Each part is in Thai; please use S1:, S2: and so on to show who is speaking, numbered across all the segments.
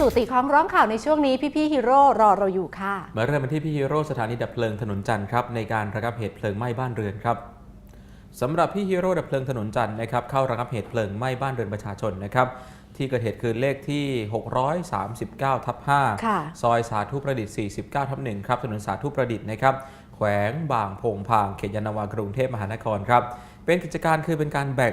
S1: สู่ตีคล้องร้องข่าวในช่วงนี้พี่ๆฮีโร่รอเราอยู่ค่ะ
S2: มาเริ่มกันที่พี่ฮีโร่สถานีดับเพลิงถนนจันทร์ครับในการระงับเหตุเพลิงไหม้บ้านเรือนครับสำหรับพี่ฮีโร่ดับเพลิงถนนจันทร์นะครับเข้าระงับเหตุเพลิงไหม้บ้านเรือนประชาชนนะครับที่เกิดเหตุคือเลขที่ 639 ทับ
S1: ค่ะ
S2: 5ซอยสาธุประดิษฐ์ 49 ทับ 1 ครับ ถนนสาธุประดิษฐ์นะครับ แขวงบางโพงพาง เขตยานนาวากรุงเทพมหานครครับ เป็นกิจการคือเป็นการแบ่ง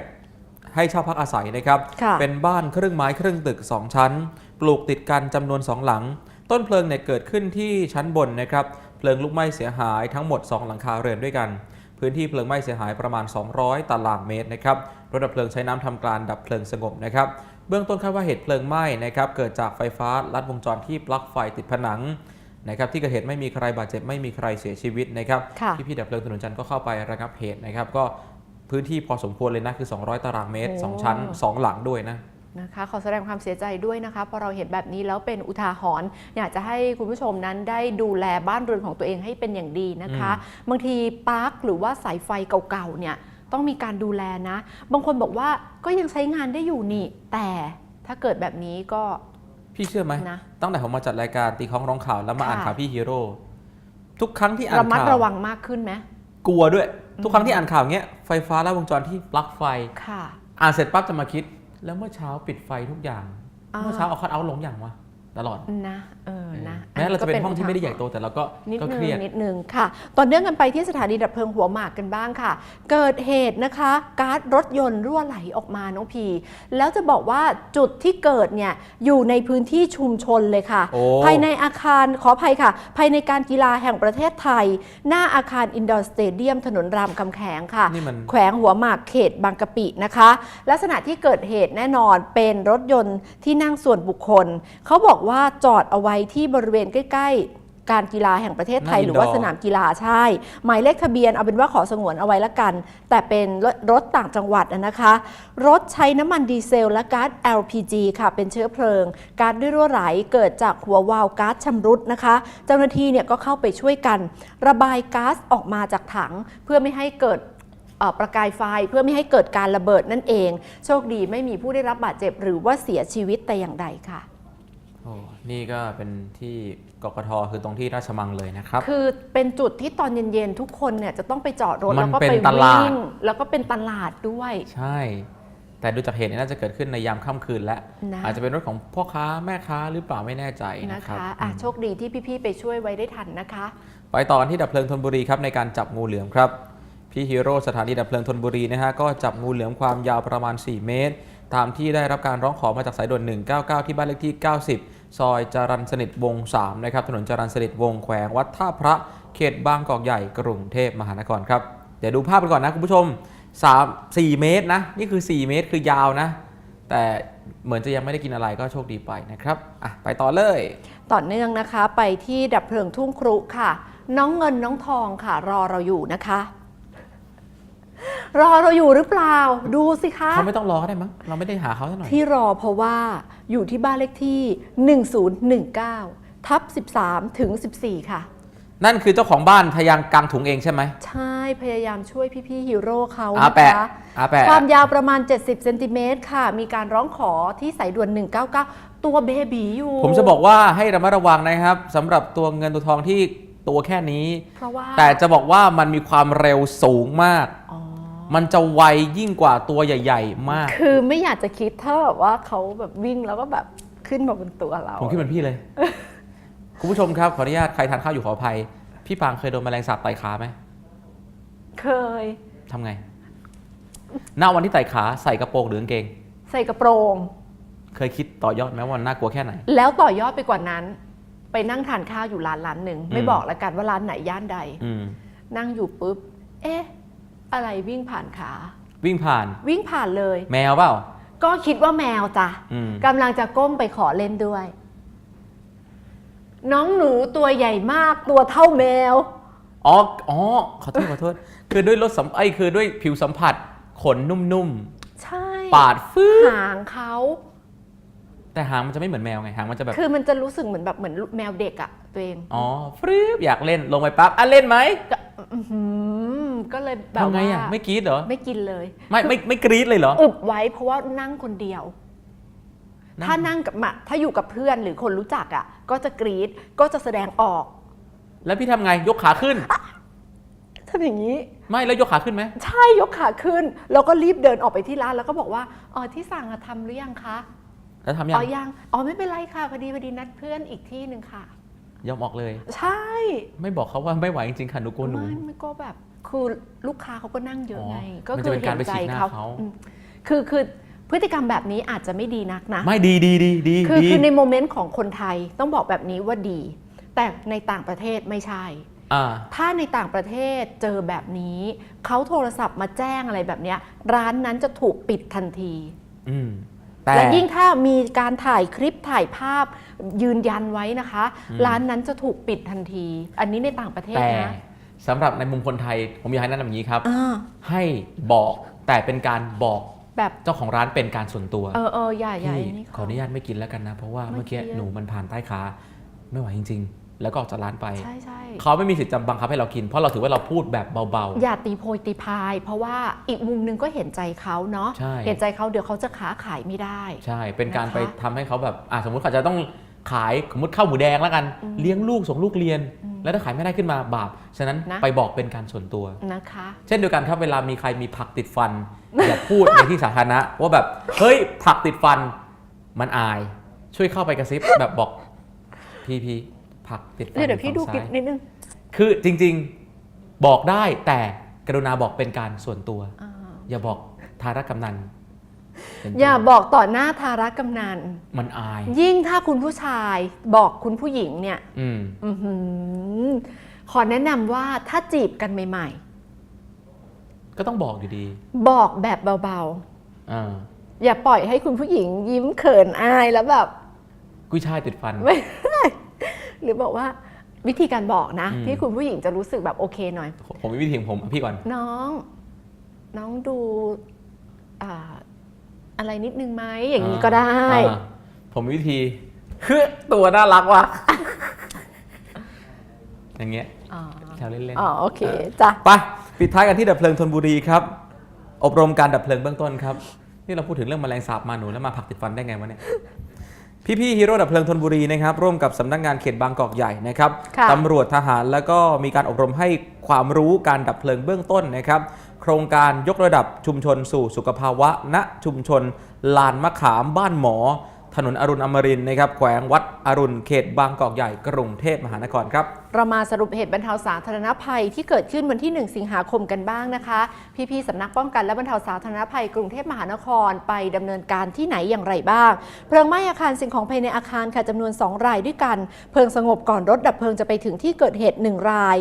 S2: ให้เช่าพักอาศัยนะครับ
S1: ค่ะ
S2: เป็นบ้านครึ่งไม้ครึ่งตึก 2 ชั้น ปลูกติดกันจำนวน 2 หลัง ต้นเพลิงเนี่ยเกิดขึ้นที่ชั้นบนนะครับ เพลิงลุกไหม้เสียหายทั้งหมด 2 หลังคาเรือนด้วยกัน พื้นที่เพลิงไหม้เสียหายประมาณ 200 ตารางเมตรนะครับ รถดับเพลิงใช้น้ำทำการดับเพลิงสงบนะครับ เบื้องต้นคาดว่าเหตุเพลิงไหม้นะครับเกิดจากไฟฟ้าลัดวงจรที่ปลั๊กไฟติดผนังนะครับที่เกิดเหตุไม่มีใครบาดเจ็บไม่มีใครเสียชีวิตนะครับ
S1: ค่ะ
S2: พี่ๆดับเพลิงถนนจันทร์ก็เข้าไประงับเหตุนะครับ ก็ พื้นที่พอสมควรเลยนะคือ 200 ตารางเมตร
S1: โอ้
S2: 2ชั้น 2 หลังด้วยนะ
S1: นะคะขอแสดงความเสียใจด้วยนะคะพอเราเห็นแบบนี้แล้วเป็นอุทาหรณ์อยากจะให้คุณผู้ชมนั้นได้ดูแลบ้านเรือนของตัวเองให้เป็นอย่างดีนะคะ บางทีปลั๊กหรือว่าสายไฟเก่าๆเนี่ยต้องมีการดูแลนะ บางคนบอกว่าก็ยังใช้งานได้อยู่นี่ แต่ถ้าเกิดแบบนี้ก็
S2: พี่เชื่อไหม
S1: นะ
S2: ตั้งแต่ผมมาจัดรายการตีคล้องร้องข่าวแล้วมา
S1: ค่ะ
S2: อ่านข่าวพี่ฮีโร่ทุกครั้งที่อ่า
S1: ระ
S2: น
S1: มัด
S2: ข่าว
S1: ระวังมากขึ้นไหม
S2: กลัวด้วย ทุกครั้งที่อ่านข่าวเงี้ยไฟฟ้าลัดวงจรที่ปลั๊กไฟ
S1: ค่ะ
S2: อ่านเสร็จปั๊บจะมาคิด แล้วเมื่อเช้าปิดไฟทุกอย่าง
S1: อ่า
S2: เมื่อเช้าเอาคัดเอาท์ลงอย่างวะ ตลอด
S1: นะเออนะ
S2: แม้เราจะเป็น
S1: ก็
S2: ห้องที่ไม่ได้ใหญ่โต
S1: อุทาหรณ์
S2: แต่เราก็
S1: นิด
S2: ก็
S1: นึ
S2: เค
S1: ง
S2: รียด
S1: นิดนึงค่ะต่อเนื่องกันไปที่สถานีดับเพลิงหัวหมากกันบ้างค่ะ เกิดเหตุนะคะก๊าซรถยนต์รั่วไหลออกมาน้องพี แล้วจะบอกว่าจุดที่เกิดเนี่ยอยู่ในพื้นที่ชุมชนเลยค่ะ
S2: โอ้
S1: ภายในอาคารขออภัยค่ะ ภายในการกีฬาแห่งประเทศไทย หน้าอาคารอินดอร์สเตเดียมถนนรามคำแขงค่ะ
S2: นี่มัน
S1: แขวงหัวหมากเขตบางกะปินะคะ ลักษณะที่เกิดเหตุแน่นอนเป็นรถยนต์ที่นั่งส่วนบุคคลเขาบอกว่าจอดเอาไว้ที่บริเวณใกล้ๆ การกีฬาแห่งประเทศไทย
S2: หน้า
S1: หรือว่า
S2: indoor
S1: สนามกีฬาใช่ หมายเลขทะเบียนเอาเป็นว่าขอสงวนเอาไว้ละกัน แต่เป็นรถรถต่างจังหวัดอะนะคะ รถใช้น้ำมันดีเซลและก๊าซ LPG ค่ะเป็นเชื้อเพลิงก๊าซด้วยรั่วไหลเกิดจากหัววาล์วก๊าซชำรุดนะคะ เจ้าหน้าที่เนี่ยก็เข้าไปช่วยกัน ระบายก๊าซออกมาจากถังเพื่อไม่ให้เกิดเอ่อประกายไฟเพื่อไม่ให้เกิดการระเบิดนั่นเอง โชคดีไม่มีผู้ได้รับบาดเจ็บหรือว่าเสียชีวิตแต่อย่างใดค่ะ
S2: โอ้นี่ก็เป็นที่กกทคือตรงที่ราชมังเลยนะครับ
S1: คือเป็นจุดที่ตอนเย็นๆ ทุกคนเนี่ยจะต้องไปจอดรถ
S2: มั
S1: แล้
S2: น
S1: วก็
S2: เป็น
S1: ไป
S2: ตลาด
S1: วิ่งแล้วก็เป็นตลาดด้วย
S2: ใช่ แต่ดูจากเหตุเนี่ยน่าจะเกิดขึ้นในยามค่ำคืนและ
S1: นะ
S2: อาจจะเป็นรถของพ่อค้าแม่ค้าหรือเปล่าไม่แน่ใจ
S1: นะ
S2: นะครับ
S1: คะอะ
S2: อืม
S1: โชคดีที่พี่ๆ ไปช่วยไว้ได้ทันนะคะ
S2: ไปต่อกันที่ดับเพลิงธนบุรีครับในการจับงูเหลือมครับ พี่ฮีโร่สถานีดับเพลิงธนบุรีนะฮะก็จับงูเหลือมความยาวประมาณ 4 เมตร ตามที่ได้รับการร้องขอมาจากสายด่วน 199 ที่บ้านเลขที่ 90 ซอยจรันสนิทวง 3 นะครับ ถนนจรันสนิทวงแขวงวัดท่าพระ เขตบางกอกใหญ่ กรุงเทพมหานครครับ เดี๋ยวดูภาพกันก่อนนะคุณผู้ชม 3 4 เมตรนะ นี่คือ 4 เมตรคือยาวนะ แต่เหมือนจะยังไม่ได้กินอะไรก็โชคดีไปนะครับ อะ ไปต่อเลย
S1: ต่อเนื่องนะคะ ไปที่ดับเพลิงทุ่งครุค่ะ น้องเงินน้องทองค่ะ รอเราอยู่นะคะ รอเราอยู่หรือเปล่า ดูสิคะ
S2: เขาไม่ต้องรอก็ได้มั้ง เราไม่ได้หาเขาซะหน่อย
S1: ที่รอเพราะว่าอยู่ที่บ้านเลขที่ 1019 ทับ 13 ถึง 14 ค่ะ
S2: นั่นคือเจ้าของบ้านทะยางกลางถุงเองใช่ไหม
S1: ใช่พยายามช่วยพี่ๆฮีโร่เขา
S2: อา
S1: นะ
S2: แปะ
S1: คะ
S2: อาแปะ
S1: ความยาวประมาณ 70 เซนติเมตรค่ะ มีการร้องขอที่สายด่วน 199 ตัวเบบีอยู่
S2: ผมจะบอกว่าให้ระมัดระวังนะครับสำหรับตัวเงินตัวทองที่ตัวแค่นี้
S1: เพราะว่า
S2: แต่จะบอกว่ามันมีความเร็วสูงมาก
S1: อ๋อ
S2: มันจะไวยิ่งกว่าตัวใหญ่ ๆ มาก
S1: คือไม่อยากจะคิดถ้าแบบว่าเขาแบบวิ่งแล้วก็แบบขึ้นมาบนตัวเรา
S2: ผมคิดเหมือนพี่เลย คุณผู้ชมครับขออนุญาตใครทานข้าวอยู่ขออภัย พี่ปางเคยโดนแมลงสาบไต่ขาไหม
S1: เคย
S2: ทำไง หน้าวันที่ไต่ขาใส่กระโปรงหรือกางเกง
S1: ใส่กระโปรง
S2: เคยคิดต่อยอดไหมว่ามันน่ากลัวแค่ไหน
S1: แล้วต่อยอดไปกว่านั้น ไปนั่งทานข้าวอยู่ร้านร้านหนึ่ง ไม่
S2: อืม
S1: บอกละกันว่าร้านไหนย่านใด
S2: อืม
S1: นั่งอยู่ปุ๊บ เอ๊ะ อะไรวิ่งผ่านขา
S2: วิ่งผ่าน
S1: วิ่งผ่านเลย
S2: แมวเปล่า
S1: ก็คิดว่าแมวจ้ะ
S2: อืม
S1: กำลังจะก้มไปขอเล่นด้วย น้องหนูตัวใหญ่มากตัวเท่าแมว
S2: อ๋อ อ๋อ ขอโทษ ขอโทษ คือด้วยรสสัมไอยคือด้วยผิวสัมผัส ขนนุ่ม
S1: ใช่
S2: ๆ ปาดฟื้ด
S1: หางเขา
S2: แต่หางมันจะไม่เหมือนแมวไง หางมันจะแบบ
S1: คือมันจะรู้สึกเหมือนแบบเหมือนแมวเด็กอะตัวเอง
S2: อ๋อฟรึบอยากเล่น ลงไปปั๊บ อะเล่นไหม
S1: ก็อื้อหือ ก็เลยแบบ
S2: ทำไง
S1: ว่า
S2: อะไม่กรี๊ดเหรอ
S1: ไม่กินเลย
S2: ไม่ไม่ไม่กรี๊ดเลยเหรอ
S1: อึบไว้เพราะว่านั่งคนเดียว
S2: นั่ง
S1: ถ้านั่งกับมาถ้าอยู่กับเพื่อนหรือคนรู้จักอะ ก็จะกรี๊ดก็จะแสดงออก
S2: แล้วพี่ทำไงยกขาขึ้น
S1: ทำอย่างนี้
S2: ไม่แล้วยกขาขึ้นไหม
S1: ใช่ยกขาขึ้น แล้วก็รีบเดินออกไปที่ร้านแล้วก็บอกว่าอ๋อที่สั่งอะทำหรือยังคะ
S2: แล้วทำยั
S1: อ๋
S2: ง
S1: อยังอ๋อไม่เป็นไรค่ะพอดีพอดีนัดเพื่อนอีกที่หนึ่งค่ะ
S2: ยอมออกเลย
S1: ใช่
S2: ไม่บอกเขาว่าไม่ไหวจริงๆค่ะหนูกลัวหนู
S1: ไม่ไม่ก็แบบ คือลูกค้าเขาก็นั่งเยอะไง
S2: อ๋อ
S1: ก็
S2: มัน
S1: คื
S2: จะ
S1: อ
S2: เป็น
S1: เห็
S2: การ
S1: น
S2: ไป
S1: ใจ
S2: ฉีกหน้า
S1: เขา
S2: เขา
S1: อืมคือคือพฤติกรรมแบบนี้อาจจะไม่ดีนักนะ
S2: ไม่ดีดีดีดี
S1: คือ
S2: ดี
S1: คือในโมเมนต์ของคนไทยต้องบอกแบบนี้ว่าดี แต่ในต่างประเทศไม่ใช่
S2: อ่า
S1: ถ้าในต่างประเทศเจอแบบนี้ เขาโทรศัพท์มาแจ้งอะไรแบบเนี้ยร้านนั้นจะถูกปิดทันที
S2: อืมแต่
S1: และยิ่งถ้ามีการถ่ายคลิปถ่ายภาพยืนยันไว้นะคะ
S2: อืม
S1: ร้านนั้นจะถูกปิดทันที อันนี้ในต่างประเทศ
S2: แต่
S1: นะ
S2: สำหรับในมุมคนไทย ผมอยากให้แนะนำอย่างนี้ครับ
S1: อ่า
S2: ให้บอกแต่เป็นการบอก
S1: แบบ
S2: เจ้าของร้านเป็นการส่วนตัว
S1: เออเอออย่าอย่า
S2: พี่
S1: อันนี้
S2: ขออนุญาตไม่กินแล้วกันนะ เพราะว่า
S1: ไม่
S2: เมื่อกี้
S1: กิน
S2: หนูมันผ่านใต้ขาไม่ไหวจริง ๆ แล้วก็ออกจากร้านไป
S1: ใช่ใช่
S2: เขาไม่มีสิทธิ์จะบังคับให้เรากิน เพราะเราถือว่าเราพูดแบบเบา
S1: อย่าตีโพยตีพาย เพราะว่าอีกมุมหนึงก็เห็นใจเขาเนาะ
S2: ใช่
S1: เห็นใจเขาเดี๋ยวเขาจะค้าขายไม่ได้
S2: ๆ ใช่ เป็นการ
S1: นะคะ
S2: ไปทำให้เขาแบบอะสมมติเขาจะต้องขายสมมติข้าวหมูแดงแล้วกัน
S1: อืม
S2: เลี้ยงลูกส่งลูกเรียน
S1: อืม
S2: แล้วถ้าขายไม่ได้ขึ้นมาบาป ฉะนั้น
S1: นะ
S2: ไปบอกเป็นการส่วนตัว
S1: นะคะ
S2: เช่นเดียวกันครับเวลามีใครมีผักติดฟัน อย่าพูดในที่สาธารณะว่าแบบเฮ้ยผักติดฟันมันอาย ช่วยเข้าไปกระซิบแบบบอกพี่พี่ผักติดฟัน
S1: เดี๋ยวเดี๋ยวพี่ดู
S2: ฝั่ง
S1: คลิป
S2: ซ้าย
S1: นิดนึง
S2: คือจริงๆบอกได้แต่กรุณาบอกเป็นการส่วนตัว
S1: อ่า
S2: อย่าบอกทารกำนันเป็นต้น
S1: อย่าบอกต่อหน้าทารกำนัน
S2: มันอาย
S1: ยิ่งถ้าคุณผู้ชายบอกคุณผู้หญิงเนี่ย
S2: อืม
S1: อื้อหือขอแนะนำว่าถ้าจีบกันใหม่
S2: ก็ต้องบอกอยู่ดี
S1: ๆ บอกแบบเบา
S2: อ่า
S1: ๆ อย่าปล่อยให้คุณผู้หญิงยิ้มเขินอายแล้วแบบ
S2: กุ้ยช่ายติดฟัน
S1: ไม่ได้ หรือบอกว่าวิธีการบอกนะ
S2: อืม
S1: ที่คุณผู้หญิงจะรู้สึกแบบโอเคหน่อย
S2: ผมมีวิธีของผมพี่ก่อน
S1: น้อง น้องดูอ่า อะไรนิดนึงไหมอย่างนี้ก็ได้
S2: อ่าผมมีวิธีคือตัวน่ารักว่ะ อย่างเงี้ย
S1: อ๋อ
S2: แซวเล่นๆ
S1: อ๋อโอเคจ้ะ
S2: ไปปิดท้ายกันที่ดับเพลิงธนบุรีครับ อบรมการดับเพลิงเบื้องต้นครับ นี่เราพูดถึงเรื่องแมลงสาบมาหนูแล้วมาผักติดฟันได้ไงวะเนี่ย พี่ๆฮีโร่ดับเพลิงธนบุรีนะครับร่วมกับสำนักงานเขตบางกอกใหญ่นะครับ
S1: ค่ะ
S2: ตำรวจทหารแล้วก็มีการอบรมให้ความรู้การดับเพลิงเบื้องต้นนะครับโครงการยกระดับชุมชนสู่สุขภาวะ ณชุมชนลานมะขามบ้านหมอ ถนนอรุณอมรินทร์นะครับแขวงวัดอรุณเขตบางกอกใหญ่กรุงเทพมหานครครับ
S1: เรามาสรุปเหตุบรรเทาสาธารณภัยที่เกิดขึ้นวันที่ 1 สิงหาคมกันบ้างนะคะ พี่ๆสำนักป้องกันและบรรเทาสาธารณภัยกรุงเทพมหานครไปดำเนินการที่ไหนอย่างไรบ้าง เพลิงไหม้อาคารสิ่งของภายในอาคารค่ะจำนวน 2 รายด้วยกัน เพลิงสงบก่อนรถดับเพลิงจะไปถึงที่เกิดเหตุ 1 ราย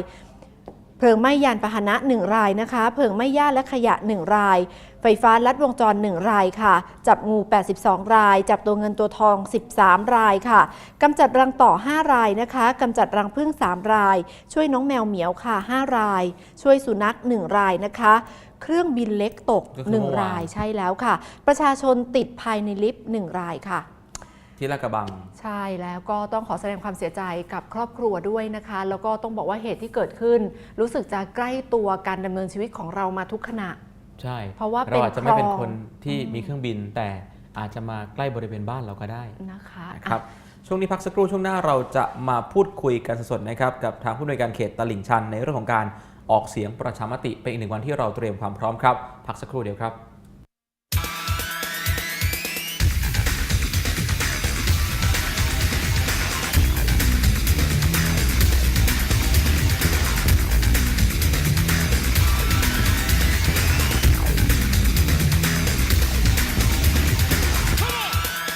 S1: เพลิงไหม้ยานพาหนะ 1 รายนะคะ เพลิงไหม้หญ้าและขยะ 1 ราย ไฟฟ้าลัดวงจร 1 รายค่ะ จับงู 82 ราย จับตัวเงินตัวทอง 13 รายค่ะกำจัดรังต่อ 5 รายนะคะกำจัดรังผึ้ง3 ราย ช่วยน้องแมวเหมียวค่ะ 5 ราย ช่วยสุนัข 1 รายนะคะเครื่องบินเล็กตก
S2: ก็คือเมื่อวาน
S1: 1รายใช่แล้วค่ะ ประชาชนติดภายในลิฟต์ 1 รายค่ะ
S2: ที่ลาดกระบัง
S1: ใช่แล้วก็ต้องขอแสดงความเสียใจกับครอบครัวด้วยนะคะ แล้วก็ต้องบอกว่าเหตุที่เกิดขึ้น รู้สึกจะใกล้ตัวการดำเนินชีวิตของเรามาทุกขณะ
S2: ใช่
S1: เพราะว่า
S2: เราอาจจะไม่เป็น
S1: เป็นคลอง
S2: คนที่
S1: อืม
S2: มีเครื่องบิน แต่อาจจะมาใกล้บริเวณบ้านเราก็ได้
S1: นะคะ
S2: นะครับช่วงนี้พักสักครู่ช่วงหน้าเราจะมาพูดคุยกันสดๆนะครับกับทางผู้อำนวยการเขตตลิ่งชันในเรื่องของการออกเสียงประชามติเป็นอีกหนึ่งวันที่เราเตรียมความพร้อมครับ พักสักครู่เดียวครับ